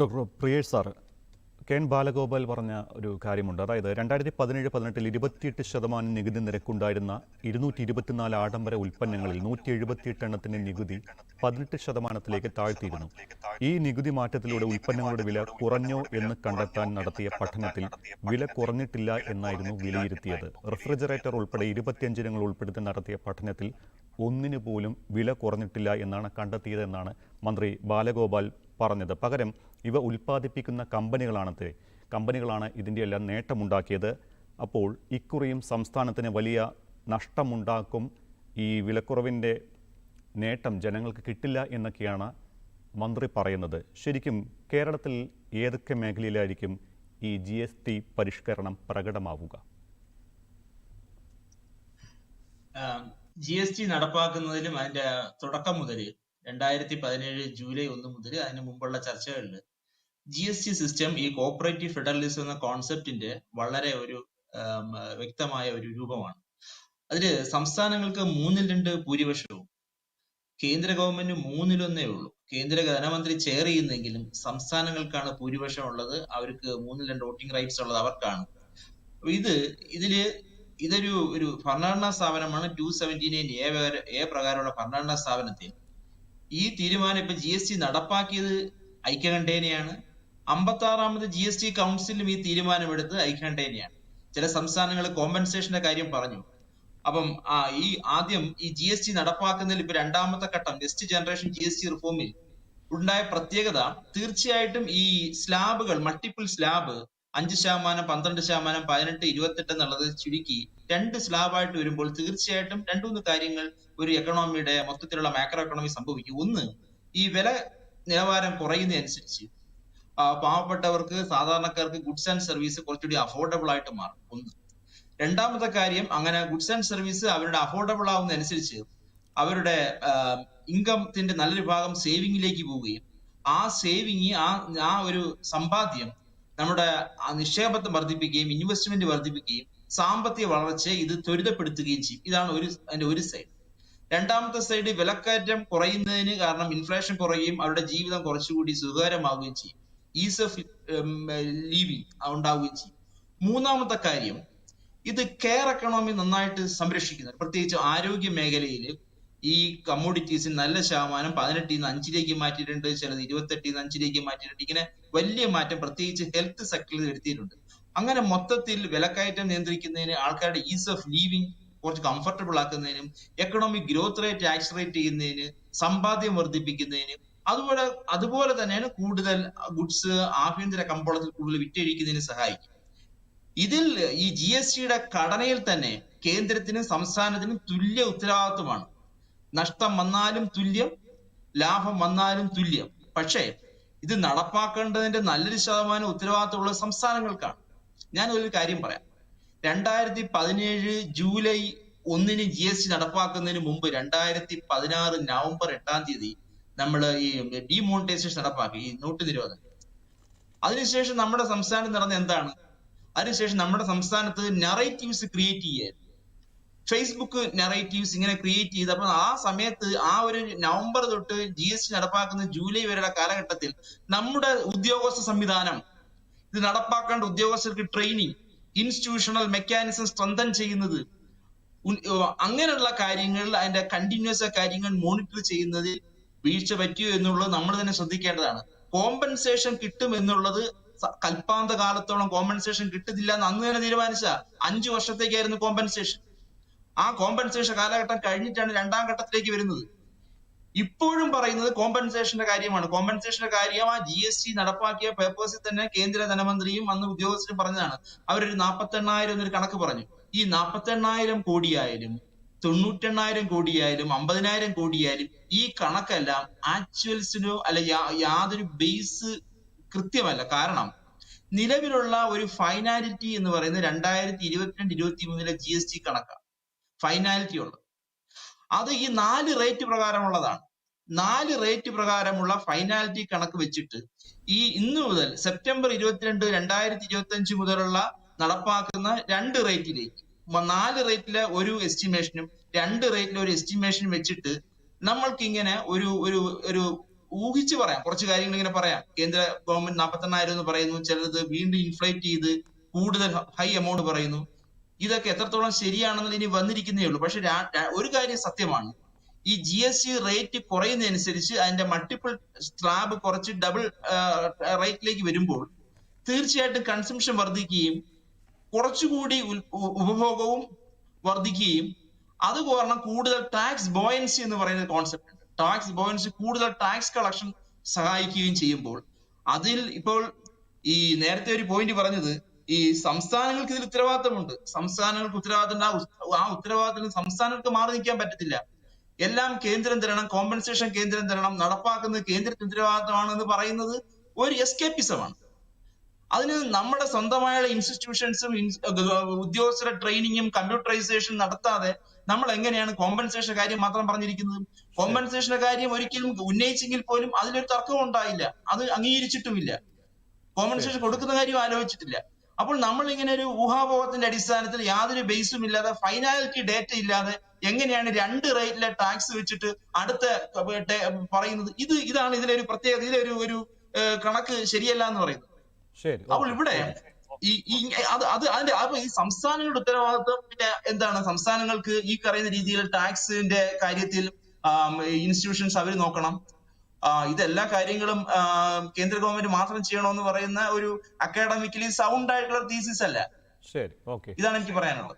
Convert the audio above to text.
Doctor Priyesh sir K N Balagopal പറഞ്ഞ ഒരു കാര്യമുണ്ട്. അതായത് രണ്ടായിരത്തി പതിനേഴ് പതിനെട്ടിൽ ഇരുപത്തിയെട്ട് ശതമാനം നികുതി നിരക്കുണ്ടായിരുന്ന ഇരുന്നൂറ്റി ഇരുപത്തിനാല് ആഡംബര ഉൽപ്പന്നങ്ങളിൽ നൂറ്റി എഴുപത്തിയെട്ട് എണ്ണത്തിന്റെ നികുതി പതിനെട്ട് ശതമാനത്തിലേക്ക് താഴ്ത്തിയിരുന്നു. ഈ നികുതി മാറ്റത്തിലൂടെ ഉൽപ്പന്നങ്ങളുടെ വില കുറഞ്ഞോ എന്ന് കണ്ടെത്താൻ നടത്തിയ പഠനത്തിൽ വില കുറഞ്ഞിട്ടില്ല എന്നായിരുന്നു വിലയിരുത്തിയത്. റെഫ്രിജറേറ്റർ ഉൾപ്പെടെ ഇരുപത്തിയഞ്ചിനങ്ങൾ ഉൾപ്പെടുത്തി നടത്തിയ പഠനത്തിൽ ഒന്നിനു പോലും വില കുറഞ്ഞിട്ടില്ല എന്നാണ് കണ്ടെത്തിയതെന്നാണ് മന്ത്രി ബാലഗോപാൽ പറഞ്ഞത്. പകരം ഇവ ഉൽപ്പാദിപ്പിക്കുന്ന കമ്പനികളാണത്രേ. കമ്പനികളാണ് ഇതിന്റെ എല്ലാം നേട്ടമുണ്ടാക്കിയത്. അപ്പോൾ ഇക്കുറിയും സംസ്ഥാനത്തിന് വലിയ നഷ്ടമുണ്ടാക്കും ഈ വിലക്കുറവിന്റെ നേട്ടം ജനങ്ങൾക്ക് കിട്ടില്ല എന്നൊക്കെയാണ് മന്ത്രി പറയുന്നത്. ശരിക്കും കേരളത്തിൽ ഏതൊക്കെ മേഖലയിലായിരിക്കും ഈ ജി എസ് ടി പരിഷ്കരണം പ്രകടമാവുക? ജി എസ് ടി നടപ്പാക്കുന്നതിലും അതിന്റെ തുടക്കം മുതൽ രണ്ടായിരത്തി പതിനേഴ് ജൂലൈ ഒന്ന് മുതൽ അതിന് മുമ്പുള്ള ചർച്ചകളിൽ ജി എസ് ടി സിസ്റ്റം ഈ കോപ്പറേറ്റീവ് ഫെഡറലിസം എന്ന കോൺസെപ്റ്റിന്റെ വളരെ ഒരു വ്യക്തമായ ഒരു രൂപമാണ്. അതിൽ സംസ്ഥാനങ്ങൾക്ക് മൂന്നിൽ രണ്ട് ഭൂരിപക്ഷവും കേന്ദ്ര ഗവൺമെന്റ് മൂന്നിലൊന്നേ ഉള്ളൂ. കേന്ദ്ര ധനമന്ത്രി ചെയർ ചെയ്യുന്നെങ്കിലും സംസ്ഥാനങ്ങൾക്കാണ് ഭൂരിപക്ഷം ഉള്ളത് അവർക്ക് മൂന്നിൽ രണ്ട് വോട്ടിംഗ് റൈറ്റ്സ് ഉള്ളത് അവർക്കാണ്. ഇത് ഇതിൽ ഇതൊരു ഒരു ഭരണഘടനാ സ്ഥാപനമാണ് two seventy nine A A പ്രകാരമുള്ള ഭരണഘടനാ സ്ഥാപനത്തിൽ ഈ തീരുമാനം ഇപ്പൊ ജി എസ് ടി നടപ്പാക്കിയത് ഐക്യകണ്ഠേനയാണ്. അമ്പത്തി ആറാമത് ജി എസ് ടി കൗൺസിലും ഈ തീരുമാനമെടുത്ത് ഐക്യകണ്ഠേനയാണ് ചില സംസ്ഥാനങ്ങൾ കോമ്പൻസേഷന്റെ കാര്യം പറഞ്ഞു. അപ്പം ഈ ആദ്യം ഈ ജി എസ് ടി നടപ്പാക്കുന്നതിൽ ഇപ്പൊ രണ്ടാമത്തെ ഘട്ടം next generation G S T റിഫോമിൽ ഉണ്ടായ പ്രത്യേകത തീർച്ചയായിട്ടും ഈ സ്ലാബുകൾ മൾട്ടിപ്പിൾ സ്ലാബ് അഞ്ച് ശതമാനം പന്ത്രണ്ട് ശതമാനം പതിനെട്ട് ഇരുപത്തെട്ട് എന്നുള്ളത് ചുരുക്കി രണ്ട് സ്ലാബായിട്ട് വരുമ്പോൾ തീർച്ചയായിട്ടും രണ്ടു മൂന്ന് കാര്യങ്ങൾ ഒരു എക്കണോമിയുടെ മൊത്തത്തിലുള്ള മാക്രോ എക്കണോമി സംഭവിക്കും. ഒന്ന് ഈ വില നിലവാരം കുറയുന്നതനുസരിച്ച് പാവപ്പെട്ടവർക്ക് സാധാരണക്കാർക്ക് ഗുഡ്സ് ആൻഡ് സർവീസ് കുറച്ചുകൂടി അഫോർഡബിൾ ആയിട്ട് മാറും. ഒന്ന്. രണ്ടാമത്തെ കാര്യം അങ്ങനെ ഗുഡ്സ് ആൻഡ് സർവീസ് അവരുടെ അഫോർഡബിൾ ആവുന്നതനുസരിച്ച് അവരുടെ ഇൻകത്തിന്റെ നല്ലൊരു ഭാഗം സേവിങ്ങിലേക്ക് പോവുകയും ആ സേവിങ് ആ ആ ഒരു സമ്പാദ്യം നമ്മുടെ നിക്ഷേപത്തെ വർദ്ധിപ്പിക്കുകയും ഇൻവെസ്റ്റ്മെന്റ് വർദ്ധിപ്പിക്കുകയും സാമ്പത്തിക വളർച്ചയെ ഇത് ത്വരിതപ്പെടുത്തുകയും ചെയ്യും. ഇതാണ് ഒരു അതിന്റെ ഒരു സൈഡ് രണ്ടാമത്തെ സൈഡ് വിലക്കയറ്റം കുറയുന്നതിന് കാരണം ഇൻഫ്ലേഷൻ കുറയുകയും അവരുടെ ജീവിതം കുറച്ചുകൂടി സുഖകരമാവുകയും ചെയ്യും. ഈസ് ഓഫ് ലീവിങ് ഉണ്ടാവുകയും ചെയ്യും. മൂന്നാമത്തെ കാര്യം ഇത് കെയർ എക്കണോമി നന്നായിട്ട് സംരക്ഷിക്കുന്നു പ്രത്യേകിച്ച് ആരോഗ്യ മേഖലയിൽ ഈ കമ്മോഡിറ്റീസിന് നല്ല ശതമാനം പതിനെട്ടിൽ നിന്ന് അഞ്ചിലേക്ക് മാറ്റിയിട്ടുണ്ട് ചിലത് ഇരുപത്തെട്ടിൽ നിന്ന് അഞ്ചിലേക്ക് മാറ്റിയിട്ടുണ്ട്. ഇങ്ങനെ വലിയ മാറ്റം പ്രത്യേകിച്ച് ഹെൽത്ത് സെക്ടറിൽ വരുത്തിയിട്ടുണ്ട് അങ്ങനെ മൊത്തത്തിൽ വിലക്കയറ്റം നിയന്ത്രിക്കുന്നതിന് ആൾക്കാരുടെ ഈസ് ഓഫ് ലീവിങ് കുറച്ച് കംഫർട്ടബിൾ ആക്കുന്നതിനും എക്കണോമിക് ഗ്രോത്ത് റേറ്റ് ആക്സറേറ്റ് ചെയ്യുന്നതിന് സമ്പാദ്യം വർദ്ധിപ്പിക്കുന്നതിന് അതുപോലെ അതുപോലെ തന്നെയാണ് കൂടുതൽ ഗുഡ്സ് ആഭ്യന്തര കമ്പോളത്തിൽ കൂടുതൽ വിറ്റഴിക്കുന്നതിന് സഹായിക്കും. ഇതിൽ ഈ ജി എസ് ടിയുടെ ഘടനയിൽ തന്നെ കേന്ദ്രത്തിനും സംസ്ഥാനത്തിനും തുല്യ ഉത്തരവാദിത്വമാണ്. നഷ്ടം വന്നാലും തുല്യം ലാഭം വന്നാലും തുല്യം. പക്ഷേ ഇത് നടപ്പാക്കേണ്ടതിന്റെ നല്ലൊരു ശതമാനം ഉത്തരവാദിത്തമുള്ള സംസ്ഥാനങ്ങൾക്കാണ്. ഞാൻ ഒരു കാര്യം പറയാം. രണ്ടായിരത്തി പതിനേഴ് ജൂലൈ ഒന്നിന് ജി എസ് ടി നടപ്പാക്കുന്നതിന് മുമ്പ് രണ്ടായിരത്തി പതിനാറ് നവംബർ എട്ടാം തീയതി നമ്മൾ ഈ ഡിമോണിറ്റൈസേഷൻ നടപ്പാക്കി ഈ നോട്ട് നിരോധനം. അതിനുശേഷം നമ്മുടെ സംസ്ഥാനം നടന്ന എന്താണ്? അതിനുശേഷം നമ്മുടെ സംസ്ഥാനത്ത് നറേറ്റീവ്സ് ക്രിയേറ്റ് ചെയ്യായിരുന്നു. ഫേസ്ബുക്ക് നറേറ്റീവ്സ് ഇങ്ങനെ ക്രിയേറ്റ് ചെയ്ത് അപ്പൊ ആ സമയത്ത് ആ ഒരു നവംബർ തൊട്ട് ജി എസ് ടി നടപ്പാക്കുന്ന ജൂലൈ വരെയുള്ള കാലഘട്ടത്തിൽ നമ്മുടെ ഉദ്യോഗസ്ഥ സംവിധാനം ഇത് നടപ്പാക്കേണ്ട ഉദ്യോഗസ്ഥർക്ക് ട്രെയിനിങ് ഇൻസ്റ്റിറ്റ്യൂഷണൽ മെക്കാനിസം സ്ട്രെങ്തൻ ചെയ്യുന്നത് അങ്ങനെയുള്ള കാര്യങ്ങളിൽ അതിന്റെ കണ്ടിന്യൂസ് കാര്യങ്ങൾ മോണിറ്റർ ചെയ്യുന്നതിൽ വീഴ്ച പറ്റിയോ എന്നുള്ളത് നമ്മൾ തന്നെ ശ്രദ്ധിക്കേണ്ടതാണ്. കോമ്പൻസേഷൻ കിട്ടും എന്നുള്ളത് കൽപ്പാന്ത കാലത്തോളം കോമ്പൻസേഷൻ കിട്ടുന്നില്ല എന്ന് അന്ന് തന്നെ തീരുമാനിച്ച അഞ്ചു വർഷത്തേക്കായിരുന്നു കോമ്പൻസേഷൻ ആ കോമ്പൻസേഷൻ കാലഘട്ടം കഴിഞ്ഞിട്ടാണ് രണ്ടാം ഘട്ടത്തിലേക്ക് വരുന്നത്. ഇപ്പോഴും പറയുന്നത് കോമ്പൻസേഷന്റെ കാര്യമാണ്. കോമ്പൻസേഷന്റെ കാര്യം ആ ജി എസ് ടി നടപ്പാക്കിയ പേപ്പേഴ്സിൽ തന്നെ കേന്ദ്ര ധനമന്ത്രിയും അന്ന് ഉദ്യോഗസ്ഥരും പറഞ്ഞതാണ്. അവരൊരു നാൽപ്പത്തി എണ്ണായിരം എന്നൊരു കണക്ക് പറഞ്ഞു. ഈ നാൽപ്പത്തി എണ്ണായിരം കോടിയായാലും തൊണ്ണൂറ്റെണ്ണായിരം കോടിയായാലും അമ്പതിനായിരം കോടിയായാലും ഈ കണക്കെല്ലാം ആക്ച്വൽസിനോ അല്ല യാതൊരു ബേസ് കൃത്യമല്ല. കാരണം നിലവിലുള്ള ഒരു ഫൈനാലിറ്റി എന്ന് പറയുന്നത് രണ്ടായിരത്തി ഇരുപത്തിരണ്ട് ഇരുപത്തി മൂന്നിലെ ജി എസ് ടി കണക്കാണ് ഫൈനാലിറ്റി ഉള്ളത്. അത് ഈ നാല് റേറ്റ് പ്രകാരമുള്ളതാണ്. നാല് റേറ്റ് പ്രകാരമുള്ള ഫൈനാലിറ്റി കണക്ക് വെച്ചിട്ട് ഈ ഇന്ന് മുതൽ സെപ്റ്റംബർ ഇരുപത്തിരണ്ട് രണ്ടായിരത്തി ഇരുപത്തി അഞ്ച് മുതലുള്ള നടപ്പാക്കുന്ന രണ്ട് റേറ്റിലേക്ക് നാല് റേറ്റിലെ ഒരു എസ്റ്റിമേഷനും രണ്ട് റേറ്റിലെ ഒരു എസ്റ്റിമേഷനും വെച്ചിട്ട് നമ്മൾക്ക് ഇങ്ങനെ ഒരു ഒരു ഒരു ഊഹിച്ച് പറയാം. കുറച്ച് കാര്യങ്ങൾ ഇങ്ങനെ പറയാം. കേന്ദ്ര ഗവൺമെന്റ് നാൽപ്പത്തെണ്ണായിരം എന്ന് പറയുന്നു. ചിലത് വീണ്ടും ഇൻഫ്ലേറ്റ് ചെയ്ത് കൂടുതൽ ഹൈ എമൗണ്ട് പറയുന്നു. ഇതൊക്കെ എത്രത്തോളം ശരിയാണെന്ന് ഇനി വന്നിരിക്കുന്നേ ഉള്ളൂ. പക്ഷെ ഒരു കാര്യം സത്യമാണ്. ഈ ജി എസ് ടി റേറ്റ് കുറയുന്നതനുസരിച്ച് അതിന്റെ മൾട്ടിപ്പിൾ സ്ലാബ് കുറച്ച് ഡബിൾ റേറ്റിലേക്ക് വരുമ്പോൾ തീർച്ചയായിട്ടും കൺസംഷൻ വർദ്ധിക്കുകയും കുറച്ചുകൂടി ഉപഭോഗവും വർദ്ധിക്കുകയും അത് കാരണം കൂടുതൽ ടാക്സ് ബോയൻസി എന്ന് പറയുന്ന കോൺസെപ്റ്റ് ഉണ്ട്. ടാക്സ് ബോയൻസി കൂടുതൽ ടാക്സ് കളക്ഷൻ സഹായിക്കുകയും ചെയ്യുമ്പോൾ അതിൽ ഇപ്പോൾ ഈ നേരത്തെ ഒരു പോയിന്റ് പറഞ്ഞത് ഈ സംസ്ഥാനങ്ങൾക്ക് ഇതിൽ ഉത്തരവാദിത്തമുണ്ട്. സംസ്ഥാനങ്ങൾക്ക് ഉത്തരവാദിത്തം. ആ ഉത്തരവാദിത്തം സംസ്ഥാനങ്ങൾക്ക് മാറി നിൽക്കാൻ പറ്റത്തില്ല. എല്ലാം കേന്ദ്രം തരണം കോമ്പൻസേഷൻ കേന്ദ്രം തരണം നടപ്പാക്കുന്നത് കേന്ദ്രത്തിന് ഉത്തരവാദിത്തമാണ് എന്ന് പറയുന്നത് ഒരു എസ്കേപ്പിസമാണ് അതിന് നമ്മുടെ സ്വന്തമായ ഇൻസ്റ്റിറ്റ്യൂഷൻസും ഉദ്യോഗസ്ഥരുടെ ട്രെയിനിങ്ങും കമ്പ്യൂട്ടറൈസേഷൻ നടത്താതെ നമ്മൾ എങ്ങനെയാണ് കോമ്പൻസേഷൻ കാര്യം മാത്രം പറഞ്ഞിരിക്കുന്നത്? കോമ്പൻസേഷന്റെ കാര്യം ഒരിക്കലും ഉന്നയിച്ചെങ്കിൽ പോലും അതിലൊരു തർക്കവും ഉണ്ടായില്ല. അത് അംഗീകരിച്ചിട്ടുമില്ല. കോമ്പൻസേഷൻ കൊടുക്കുന്ന കാര്യം ആലോചിച്ചിട്ടില്ല. അപ്പോൾ നമ്മൾ ഇങ്ങനെ ഒരു ഊഹാപോഹത്തിന്റെ അടിസ്ഥാനത്തിൽ യാതൊരു ബേസും ഇല്ലാതെ ഫൈനാലിറ്റി ഡേറ്റ ഇല്ലാതെ എങ്ങനെയാണ് രണ്ട് റേറ്റിലെ ടാക്സ് വെച്ചിട്ട് അടുത്ത പറയുന്നത്? ഇത് ഇതാണ് ഇതിലൊരു പ്രത്യേകത. ഇതിലൊരു ഒരു ഒരു കണക്ക് ശരിയല്ല എന്ന് പറയുന്നത്. അപ്പോൾ ഇവിടെ ഈ ഈ അത് അത് അതിന്റെ അപ്പൊ ഈ സംസ്ഥാനങ്ങളുടെ ഉത്തരവാദിത്വം പിന്നെ എന്താണ് സംസ്ഥാനങ്ങൾക്ക് ഈ പറയുന്ന രീതിയിൽ ടാക്സിന്റെ കാര്യത്തിൽ ഇൻസ്റ്റിറ്റ്യൂഷൻസ് അവർ നോക്കണം. ഇതെല്ലാ കാര്യങ്ങളും കേന്ദ്ര ഗവൺമെന്റ് മാത്രം ചെയ്യണമെന്ന് പറയുന്ന ഒരു അക്കാഡമിക്കലി സൗണ്ട് ആയിട്ടുള്ള തീസിസ് അല്ല. ശരി ഓക്കെ. ഇതാണ് എനിക്ക് പറയാനുള്ളത്.